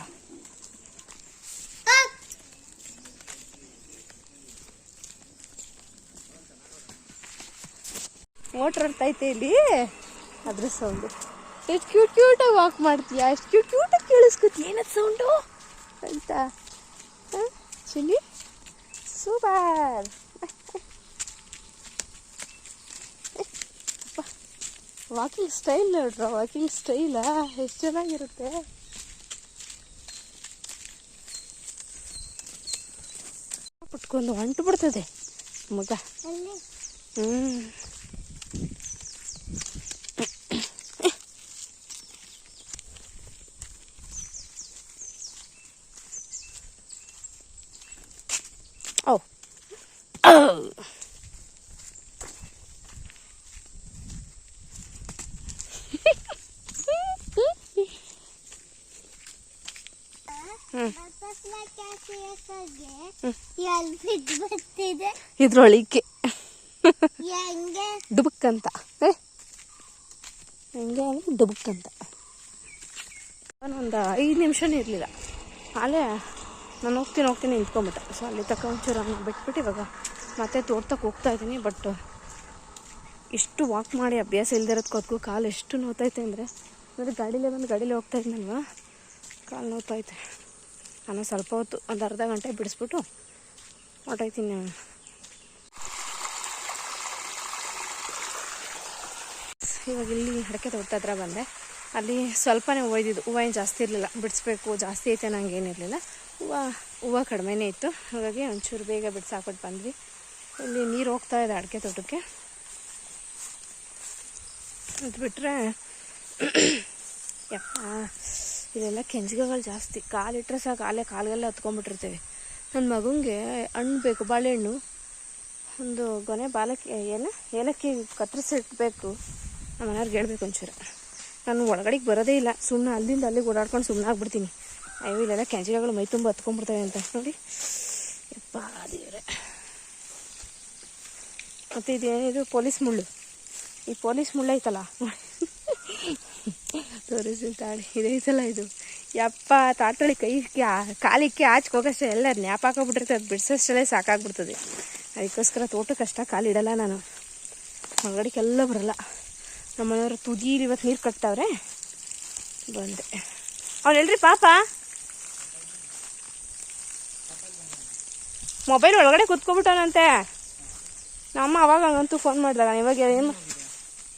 ಮೋಟ್ರ್ ಅರ್ತೈತೆ ಇಲ್ಲಿ? ಅದ್ರ ಸೌಂಡು ಎಷ್ಟು ಕ್ಯೂಟ್ ಕ್ಯೂಟಾಗಿ ವಾಕ್ ಮಾಡ್ತೀಯಾ? ಎಷ್ಟು ಕ್ಯೂಟ್ ಕ್ಯೂಟಾಗಿ ಕೇಳಿಸ್ಕೊತಿ? ಏನದು ಸೌಂಡು ಅಂತ. Chilli super. ವಾಕಿಂಗ್ ಸ್ಟೈಲ್ ನೋಡ್ರ? ವಾಕಿಂಗ್ ಸ್ಟೈಲಾ? ಎಷ್ಟು ಚೆನ್ನಾಗಿರುತ್ತೆ? ಪುಟ್ಕೊಂಡು ಹೊಂಟು ಬಿಡ್ತದೆ ಮಗ. ಹ್ಮ್ ಓ ಎಲ್ಲಿ ಬಿದ್ದು ಬರ್ತಿದೆ ಇದ್ರೊಳಿಕೆ ಹೆಂಗೆ? ಡುಬುಕ್ ಅಂತ ಏ? ಹೆಂಗೆ ಅಂದ್ರೆ ಡುಬುಕ್ ಅಂತ ಒಂದು ಐದು ನಿಮಿಷನೇ ಇರಲಿಲ್ಲ. ಅಲ್ಲೇ ನಾನು ಹೋಗ್ತೀನಿ ಹೋಗ್ತೀನಿ ನಿಂತ್ಕೊಂಬಿಟ್ಟೆ. ಸೊ ಅಲ್ಲಿ ತಕ್ಕ ಒಂಚೂರು ಬಿಟ್ಬಿಟ್ಟು ಇವಾಗ ಮತ್ತೆ ತೋರ್ತಕ್ಕೆ ಹೋಗ್ತಾ ಇದ್ದೀನಿ. ಬಟ್ ಇಷ್ಟು ವಾಕ್ ಮಾಡಿ ಅಭ್ಯಾಸ ಇಲ್ದಿರೋದಕ್ಕೂ ಕಾಲು ಎಷ್ಟು ನೋತೈತೆ ಅಂದರೆ. ಅಂದರೆ ಗಾಡೀಲೇ ಬಂದು ಗಾಡೀಲಿ ಹೋಗ್ತಾ ಇದ್ನಲ್ವ? ಕಾಲು ನೋತೈತೆ ನಾನು ಸ್ವಲ್ಪ ಹೊತ್ತು ಒಂದು ಅರ್ಧ ಗಂಟೆ ಬಿಡಿಸ್ಬಿಟ್ಟು ಹೊರ್ಟೋಯ್ತೀನಿ ಇವಾಗ ಇಲ್ಲಿ ಅಡಕೆ ತೋಟದ ಹತ್ರ ಬಂದೆ. ಅಲ್ಲಿ ಸ್ವಲ್ಪನೇ ಇದ್ದಿದ್ದು, ಹೂವು ಏನು ಜಾಸ್ತಿ ಇರಲಿಲ್ಲ. ಬಿಡಿಸ್ಬೇಕು, ಜಾಸ್ತಿ ಐತೆ ನಂಗೆ ಏನಿರಲಿಲ್ಲ ಹೂವು ಹೂವು ಕಡಿಮೆನೇ ಇತ್ತು. ಹಾಗಾಗಿ ಒಂಚೂರು ಬೇಗ ಬಿಡಿಸಾಕ್ಬಿಟ್ಟು ಬಂದ್ವಿ. ಇಲ್ಲಿ ನೀರು ಹೋಗ್ತಾ ಇದೆ ಅಡಿಕೆ ತೋಟಕ್ಕೆ. ಅದು ಬಿಟ್ಟರೆ ಯಪ್ಪ ಇದೆಲ್ಲ ಕೆಂಜ್ಗೆಗಳು ಜಾಸ್ತಿ. ಕಾಲಿಟ್ರೆ ಸಾಕು ಅಲ್ಲೇ ಕಾಲಿಗೆಲ್ಲ ಹತ್ಕೊಂಡ್ಬಿಟ್ಟಿರ್ತೀವಿ. ನನ್ನ ಮಗನಿಗೆ ಹಣ್ಣು ಬೇಕು, ಬಾಳೆಹಣ್ಣು. ಒಂದು ಗೊನೆ ಬಾಲಕ್ಕಿ ಏನು? ಏಲಕ್ಕಿ ಕತ್ತರಿಸಿಟ್ಬೇಕು ನಮ್ಮ ಮನೆಯವ್ರಿಗೆ ಹೇಳ್ಬೇಕು ಒಂಚೂರು. ನಾನು ಒಳಗಡೆಗೆ ಬರೋದೇ ಇಲ್ಲ. ಸುಮ್ಮನೆ ಅಲ್ಲಿಂದ ಅಲ್ಲಿಗೆ ಓಡಾಡ್ಕೊಂಡು ಸುಮ್ಮನೆ ಆಗ್ಬಿಡ್ತೀನಿ. ಅಯ್ಯೋ, ಇಲ್ಲೆಲ್ಲ ಕೆಂಚಿಗೆಗಳು ಮೈ ತುಂಬ ಹತ್ಕೊಂಡ್ಬಿಡ್ತವೆ ಅಂತ. ನೋಡಿ. ಯಪ್ಪ, ದೇವ್ರೆ. ಮತ್ತು ಇದೇನಿದು ಪೊಲೀಸ್ ಮುಳ್ಳು. ಈ ಪೊಲೀಸ್ ಮುಳ್ಳು ಐತಲ್ಲ? ತೋರಿಸಿ ತಾಳಿ. ಇದೈತಲ್ಲ ಇದು? ಯಪ್ಪ ತಾತಳಿ ಕೈ ಕಾಲಿಕ್ಕೆ ಆಚೆ ಹೋಗೋಷ್ಟೇ. ಎಲ್ಲ ನ್ಯಾಪ್ ಹಾಕೋಬಿಟ್ಟಿರ್ತದೆ ಅದು ಬಿಡ್ಸೋಷ್ಟಲ್ಲೇ ಸಾಕಾಗ್ಬಿಡ್ತದೆ. ಅದಕ್ಕೋಸ್ಕರ ತೋಟಕ್ಕಷ್ಟ ಕಾಲಿಡಲ್ಲ ನಾನು. ಹೊರಗಡೆಗೆಲ್ಲ ಬರಲ್ಲ. ನಮ್ಮ ಮನೆಯವ್ರ ತುದೀಲಿ ಇವತ್ತು ನೀರು ಕಟ್ತಾವ್ರೆ. ಬಂದೆ. ಅವ್ನು ಹೇಳ್ರಿ ಪಾಪ? ಮೊಬೈಲ್ ಒಳಗಡೆ ಕುತ್ಕೊಬಿಟ್ಟವನಂತೆ ನಮ್ಮ ಅವಾಗ ಹಂಗಂತೂ ಫೋನ್ ಮಾಡಿದಾಗ ಇವಾಗ ಏನು?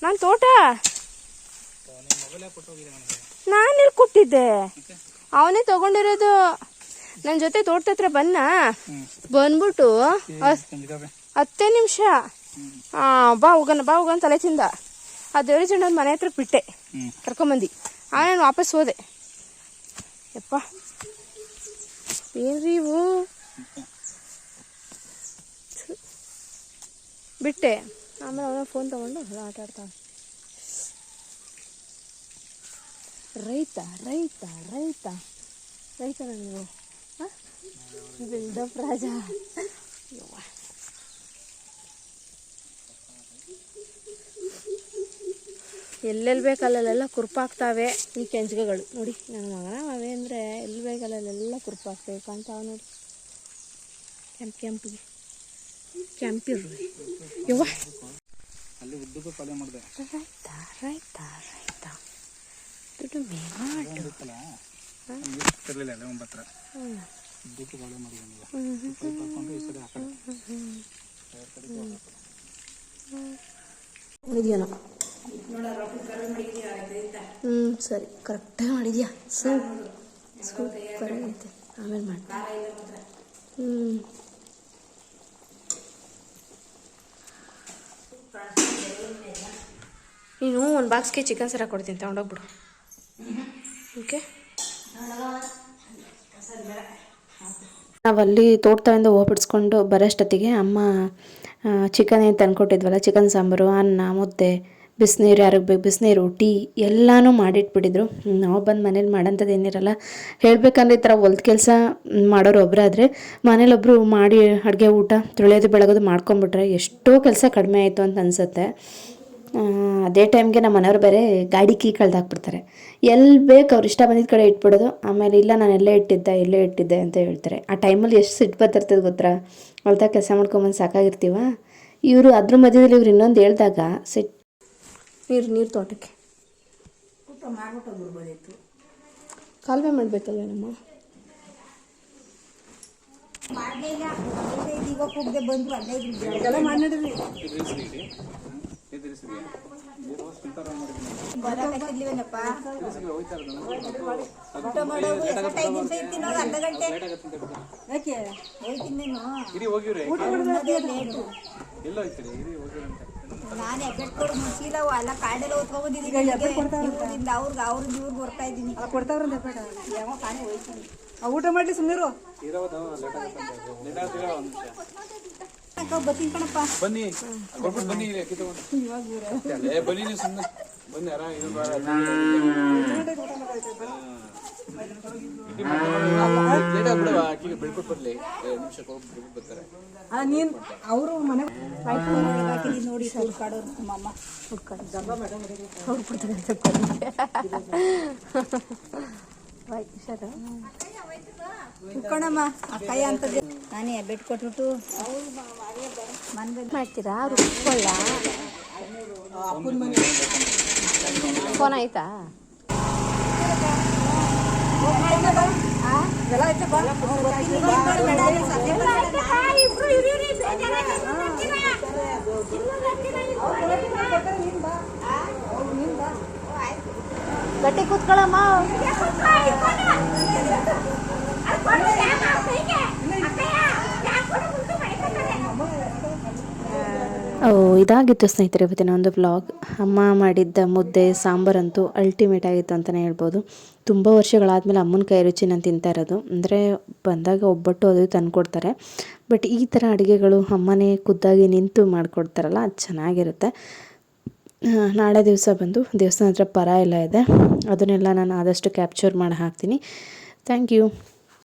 ನಾನು ತೋಟ? ನಾನು ಇಲ್ಲಿ ಕೊಟ್ಟಿದ್ದೆ? ಅವನೇ ತಗೊಂಡಿರೋದು. ನನ್ನ ಜೊತೆ ತೋಟದ ಹತ್ರ ಬನ್ನ. ಬಂದ್ಬಿಟ್ಟು ಹತ್- ಹತ್ತೇ ನಿಮಿಷ. ಬಾ ಹೋಗೋಣ ಬಾ ಹೋಗೋಣ ತಲೆ ತಿಂದ. ಆ ದೇವ್ರ ಜನ ಮನೆ ಹತ್ರ ಬಿಟ್ಟೆ. ಕರ್ಕೊಂಬಂದು. ಆಮೇಲೆ ನಾನು ವಾಪಸ್ ಹೋದೆ. ಯಪ್ಪ. ಏನ್ರಿ ಇವು? ಬಿಟ್ಟೆ. ಆಮೇಲೆ ಅವನ ಫೋನ್ ತಗೊಂಡು ಆಟ ಆಡ್ತಾವ ರೈತ ರೈತ ರೈತ. ರೈತ ನೀವು? ಬಿಲ್ಡಪ್ ರಾಜ ಎಲ್ಲೆಲ್ಲಿ ಬೇಕಲ್ಲೆಲ್ಲ ಕುರುಪಾಗ್ತಾವೆ. ಈ ಕೆಂಚ್ಗೆಗಳು ನೋಡಿ ನನ್ನ ಮಗನ ಮವೆ ಅಂದರೆ ಎಲ್ಲಿ ಬೇಕಲ್ಲೆಲ್ಲ ಕುರ್ಪಾಗ್ತವೆ ಕಾಣ್ತಾವೆ ನೋಡಿ. ಕೆಂಪು ಕೆಂಪಿಗೆ. ಕೆಂಪಿರು ಯವ್ವ. ಅಲ್ಲಿ ಉದ್ದಕ್ಕೂ ಪಾಲೆ ಮಾಡಿದೆ. ರೈತ ರೈತ ರೈತ ದುಡಿಮೆ ಮಾಡು. ಇರಲಿಲ್ಲ ಅಲ್ಲೇ ಒಂಬತ್ತರ ಉದ್ದಕ್ಕೂ ಪಾಲೆ ಮಾಡಿ ಬಂದಿದೆ ಪೈಪ್ ಹಾಕೊಂಡು ಈ ಕಡೆ ಆ ಕಡೆ ಇದೆಯೇನೋ? ಹ್ಞೂ ಸರಿ. ಕರೆಕ್ಟಾಗಿ ಮಾಡಿದ್ಯಾ? ಸೂಪ್ ಸೂಪರ್ ಆಗೈತೆ ಆಮೇಲೆ ಮಾಡಿ ಹ್ಞೂ ನೀನು ಒಂದು ಬಾಕ್ಸ್ಗೆ ಚಿಕನ್ ಸರ ಕೊಡ್ತೀನಿ ತಗೊಂಡೋಗ್ಬಿಡು. ಓಕೆ ನಾವಲ್ಲಿ ತೋಟದಿಂದ ಹೋಗ್ಬಿಡ್ಸ್ಕೊಂಡು ಬಿಡಿಸ್ಕೊಂಡು ಬರೋಷ್ಟೊತ್ತಿಗೆ ಅಮ್ಮ ಚಿಕನ್ ಏನು ತಂದ್ಕೊಟ್ಟಿದ್ವಲ್ಲ ಚಿಕನ್ ಸಾಂಬಾರು ಅನ್ನ ಮುದ್ದೆ ಬಿಸಿನೀರು, ಯಾರಿಗೆ ಬೇಕು ಬಿಸಿನೀರು, ಟೀ ಎಲ್ಲನೂ ಮಾಡಿಟ್ಬಿಟ್ಟಿದ್ರು ನಾವು ಬಂದು ಮನೇಲಿ ಮಾಡೋಂಥದ್ದು ಏನಿರಲ್ಲ. ಹೇಳಬೇಕಂದ್ರೆ ಈ ಥರ ಹೊಲ್ದ ಕೆಲಸ ಮಾಡೋರು ಒಬ್ಬರಾದರೆ ಮನೇಲೊಬ್ಬರು ಮಾಡಿ ಅಡುಗೆ, ಊಟ, ತೊಳೆಯೋದು, ಬೆಳಗೋದು ಮಾಡ್ಕೊಂಬಿಟ್ರೆ ಎಷ್ಟೋ ಕೆಲಸ ಕಡಿಮೆ ಆಯಿತು ಅಂತ ಅನಿಸುತ್ತೆ. ಅದೇ ಟೈಮ್ಗೆ ನಮ್ಮ ಮನೆಯವ್ರು ಬೇರೆ ಗಾಡಿ ಕೀ ಕಳ್ದಾಕ್ಬಿಡ್ತಾರೆ ಎಲ್ಲಿ ಬೇಕು ಅವ್ರು ಇಷ್ಟ ಬಂದಿದ್ದ ಕಡೆ ಇಟ್ಬಿಡೋದು. ಆಮೇಲೆ ಇಲ್ಲ, ನಾನು ಎಲ್ಲೇ ಇಟ್ಟಿದ್ದೆ ಎಲ್ಲೇ ಇಟ್ಟಿದ್ದೆ ಅಂತ ಹೇಳ್ತಾರೆ. ಆ ಟೈಮಲ್ಲಿ ಎಷ್ಟು ಸಿಟ್ಟು ಬರ್ತಿರ್ತದೆ ಗೊತ್ತಾ? ಹೊಲ್ದಾಗ ಕೆಲಸ ಮಾಡ್ಕೊಂಬಂದು ಸಾಕಾಗಿರ್ತೀವ? ಇವರು ಅದ್ರ ಮಧ್ಯದಲ್ಲಿ ಇವ್ರು ಇನ್ನೊಂದು ಹೇಳಿದಾಗ, ಸೆಟ್ ನೀರು ನೀರು ತೋಟಕ್ಕೆ. ಕಾಲುವೆ ಮಾಡಬೇಕಲ್ಲ ನಮ್ಮ? ಹೋಗಿವ್ರಿ. ನಾನು ಎಬ್ಬೆಟ್ ಕೊಡು ಮುಚ್ಚಿಲ್ಲ ಎಲ್ಲ ಕಾಡೆಲ್ಲ ಓದ್ಕೊಂಡ್ಬಂದಿದ್ದೀನಿ ಇವ್ರಿಂದ ಅವ್ರಿಗೆ ಅವ್ರಿಗೆ ಇವ್ರಿಗೆ ಬರ್ತಾ ಇದ್ದೀನಿ ಅಲ್ಲ ಕೊಡ್ತಾವ್ರಂತ ಬೇಡ ಯಾವ ಕಾಣೆ ಹೋಯ್ತೀನಿ ಆ ಊಟ ಮಾಡಿ ಸುಮ್ಮನಿರು ಬರ್ತೀನಿ ಕಣಪ್ಪ. ಬನ್ನಿ ಕೊಟ್ಬಿಟ್ಟು ಬನ್ನಿ ಬನ್ನಿ ಸುಮ್ಮನೆ ಬನ್ನಿ ಆರಾಮ ನೀನ್ ಅವರು ಮನೆ ನೋಡಿ ಸ್ವಲ್ಪ ಕಾಡೋರು ಹುಡ್ಕೊಂಡು ಅಕ್ಕಯ್ಯ ಅಂತ ನಾನೇ ಬೆಡ್ ಕೊಟ್ಬಿಟ್ಟು ಮಾಡ್ತೀರಾ? ರುಬ್ಕೊಳ್ಳ ಫೋನ್ ಆಯ್ತಾ? ಗಟ್ಟಿ ಕೂತ್ಕೊಳ್ಳಮ್ಮ ಇದಾಗಿತ್ತು ಸ್ನೇಹಿತರೆ ಇವತ್ತಿನ ಒಂದು ವ್ಲಾಗ್ ಅಮ್ಮ ಮಾಡಿದ್ದ ಮುದ್ದೆ, ಸಾಂಬಾರಂತೂ ಅಲ್ಟಿಮೇಟ್ ಆಗಿತ್ತು ಅಂತಲೇ ಹೇಳ್ಬೋದು. ತುಂಬ ವರ್ಷಗಳಾದಮೇಲೆ ಅಮ್ಮನ ಕೈ ರುಚಿ ನಾನು ತಿಂತಾ ಇರೋದು. ಅಂದರೆ ಬಂದಾಗ ಒಬ್ಬಟ್ಟು ಅದು ತಂದುಕೊಡ್ತಾರೆ. ಬಟ್ ಈ ಥರ ಅಡುಗೆಗಳು ಅಮ್ಮನೇ ಖುದ್ದಾಗಿ ನಿಂತು ಮಾಡಿಕೊಡ್ತಾರಲ್ಲ, ಅದು ಚೆನ್ನಾಗಿರುತ್ತೆ. ನಾಳೆ ದಿವಸ ಬಂದು ದೇವಸ್ಥಾನ ಹತ್ರ ಪರ ಎಲ್ಲ ಇದೆ. ಅದನ್ನೆಲ್ಲ ನಾನು ಆದಷ್ಟು ಕ್ಯಾಪ್ಚರ್ ಮಾಡಿ ಹಾಕ್ತೀನಿ. Thank you